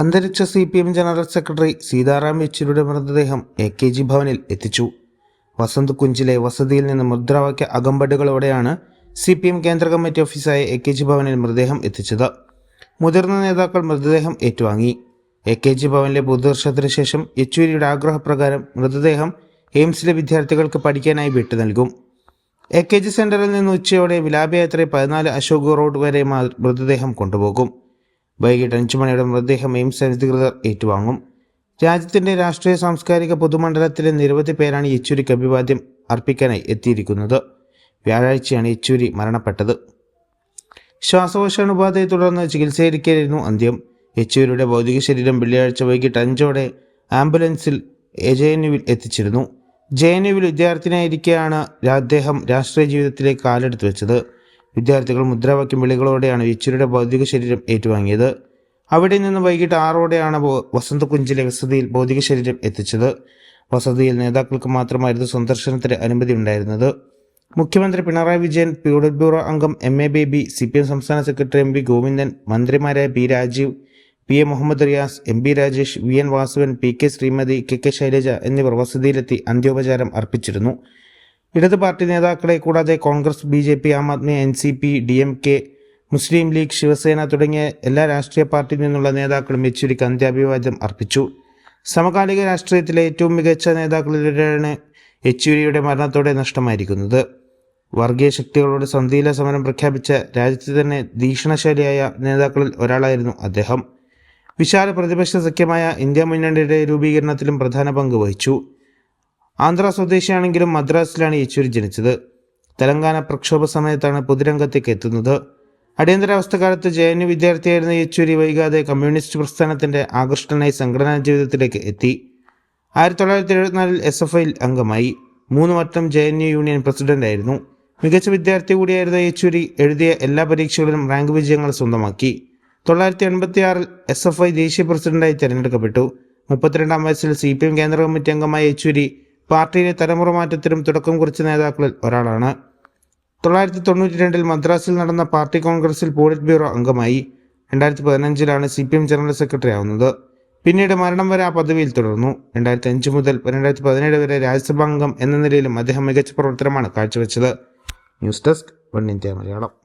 അന്തരിച്ച C P M general secretary Sitaram യെച്ചൂരിയുടെ മൃതദേഹം A K G ഭവനിൽ എത്തിച്ചു. വസന്ത് കുഞ്ചിലെ വസതിയിൽ നിന്ന് മുദ്രാവാക്യ അകമ്പടികളോടെയാണ് സി പി എം കേന്ദ്ര കമ്മിറ്റി ഓഫീസായ എ കെ ജി ഭവനിൽ മൃതദേഹം എത്തിച്ചത്. മുതിർന്ന നേതാക്കൾ മൃതദേഹം ഏറ്റുവാങ്ങി. എ കെ ജി ഭവനിലെ പൊതുദർശനത്തിന് ശേഷം യെച്ചൂരിയുടെ ആഗ്രഹപ്രകാരം മൃതദേഹം എയിംസിലെ വിദ്യാർത്ഥികൾക്ക് പഠിക്കാനായി വിട്ടു നൽകും. എ കെ ജി സെന്ററിൽ നിന്ന് ഉച്ചയോടെ വിലാപയാത്രയെ പതിനാല് അശോക് റോഡ് വരെ മൃതദേഹം കൊണ്ടുപോകും. വൈകിട്ട് അഞ്ചു മണിയുടെ മൃതദേഹം എയിംസ് അധികൃതർ ഏറ്റുവാങ്ങും. രാജ്യത്തിന്റെ രാഷ്ട്രീയ സാംസ്കാരിക പൊതുമണ്ഡലത്തിലെ നിരവധി പേരാണ് യെച്ചൂരിക്ക് അഭിവാദ്യം അർപ്പിക്കാനായി എത്തിയിരിക്കുന്നത്. വ്യാഴാഴ്ചയാണ് യെച്ചൂരി മരണപ്പെട്ടത്. ശ്വാസകോശാണുബാധയെ തുടർന്ന് ചികിത്സയിരിക്കായിരുന്നു അന്ത്യം. യെച്ചൂരിയുടെ ഭൗതിക ശരീരം വെള്ളിയാഴ്ച വൈകിട്ട് അഞ്ചോടെ ആംബുലൻസിൽ ജെ എൻ യുവിൽ എത്തിച്ചിരുന്നു. ജെ എൻ യുവിൽ വിദ്യാർത്ഥിനിയായിരിക്കെയാണ് അദ്ദേഹം രാഷ്ട്രീയ ജീവിതത്തിലേക്ക് കാലെടുത്ത് വെച്ചത്. വിദ്യാർത്ഥികൾ മുദ്രാവാക്യം വിളികളോടെയാണ് യെച്ചൂരിയുടെ ഭൗതിക ശരീരം ഏറ്റുവാങ്ങിയത്. അവിടെ നിന്ന് വൈകിട്ട് ആറോടെയാണ് വസന്തകുഞ്ചിലെ വസതിയിൽ ഭൗതിക ശരീരം എത്തിച്ചത്. വസതിയിൽ നേതാക്കൾക്ക് മാത്രമായിരുന്നു സന്ദർശനത്തിന് അനുമതി ഉണ്ടായിരുന്നത്. മുഖ്യമന്ത്രി പിണറായി വിജയൻ പ്യൂഡറ്റ് ബ്യൂറോ അംഗം M A Baby C P M സംസ്ഥാന സെക്രട്ടറി എം വി ഗോവിന്ദൻ മന്ത്രിമാരായ P Rajeev P A Muhammad Riyas M P Rajesh V N Vasavan P K Sreemathi K K Shailaja എന്നിവർ വസതിയിലെത്തി അന്ത്യോപചാരം അർപ്പിച്ചിരുന്നു. ഇടത് പാർട്ടി നേതാക്കളെ കൂടാതെ Congress B J P Aam Aadmi N C P D M K Muslim League Shiv Sena തുടങ്ങിയ എല്ലാ രാഷ്ട്രീയ പാർട്ടിയിൽ നിന്നുള്ള നേതാക്കളും യെച്ചൂരിക്ക് അന്ത്യാഭിവാദ്യം അർപ്പിച്ചു. സമകാലിക രാഷ്ട്രീയത്തിലെ ഏറ്റവും മികച്ച നേതാക്കളിലൊരാണ് യെച്ചൂരിയുടെ മരണത്തോടെ നഷ്ടമായിരിക്കുന്നത്. വർഗീയ ശക്തികളോട് സന്ധിയില സമരം പ്രഖ്യാപിച്ച രാജ്യത്തെ തന്നെ ഭീഷണശാലിയായ നേതാക്കളിൽ ഒരാളായിരുന്നു അദ്ദേഹം. വിശാല പ്രതിപക്ഷ സഖ്യമായ ഇന്ത്യ മുന്നണിയുടെ രൂപീകരണത്തിലും പ്രധാന പങ്ക് വഹിച്ചു. ആന്ധ്ര സ്വദേശിയാണെങ്കിലും മദ്രാസിലാണ് യെച്ചൂരി ജനിച്ചത്. തെലങ്കാന പ്രക്ഷോഭ സമയത്താണ് പൊതുരംഗത്തേക്ക് എത്തുന്നത്. അടിയന്തരാവസ്ഥ കാലത്ത് ജെ എൻ യു വിദ്യാർത്ഥിയായിരുന്ന യെച്ചൂരി വൈകാതെ കമ്മ്യൂണിസ്റ്റ് പ്രസ്ഥാനത്തിന്റെ ആകർഷ്ടനായി സംഘടനാ ജീവിതത്തിലേക്ക് എത്തി. ആയിരത്തി തൊള്ളായിരത്തി എഴുപത്തിനാലിൽ എസ് എഫ് ഐയിൽ അംഗമായി. മൂന്ന് വട്ടം ജെ എൻ യു യൂണിയൻ പ്രസിഡന്റായിരുന്നു മികച്ച വിദ്യാർത്ഥി കൂടിയായിരുന്ന യെച്ചൂരി എഴുതിയ എല്ലാ പരീക്ഷകളിലും റാങ്ക് വിജയങ്ങൾ സ്വന്തമാക്കി. തൊള്ളായിരത്തി എൺപത്തി ആറിൽ എസ് എഫ് ഐ ദേശീയ പ്രസിഡന്റായി തിരഞ്ഞെടുക്കപ്പെട്ടു. മുപ്പത്തിരണ്ടാം വയസ്സിൽ സി പി എം കേന്ദ്ര കമ്മിറ്റി അംഗമായ യെച്ചൂരി പാർട്ടിയിലെ തലമുറ മാറ്റത്തിനും തുടക്കം കുറിച്ച നേതാക്കളിൽ ഒരാളാണ്. തൊള്ളായിരത്തി തൊണ്ണൂറ്റി രണ്ടിൽ മദ്രാസിൽ നടന്ന പാർട്ടി കോൺഗ്രസിൽ പോളിറ്റ് ബ്യൂറോ അംഗമായി. രണ്ടായിരത്തി പതിനഞ്ചിലാണ് C P M general secretary ആവുന്നത്. പിന്നീട് മരണം വരെ ആ പദവിയിൽ തുടർന്നു. രണ്ടായിരത്തി അഞ്ച് മുതൽ രണ്ടായിരത്തി പതിനേഴ് വരെ രാജ്യസഭാംഗം എന്ന നിലയിലും അദ്ദേഹം മികച്ച പ്രവർത്തനമാണ് കാഴ്ചവെച്ചത്. News desk one India Malayalam.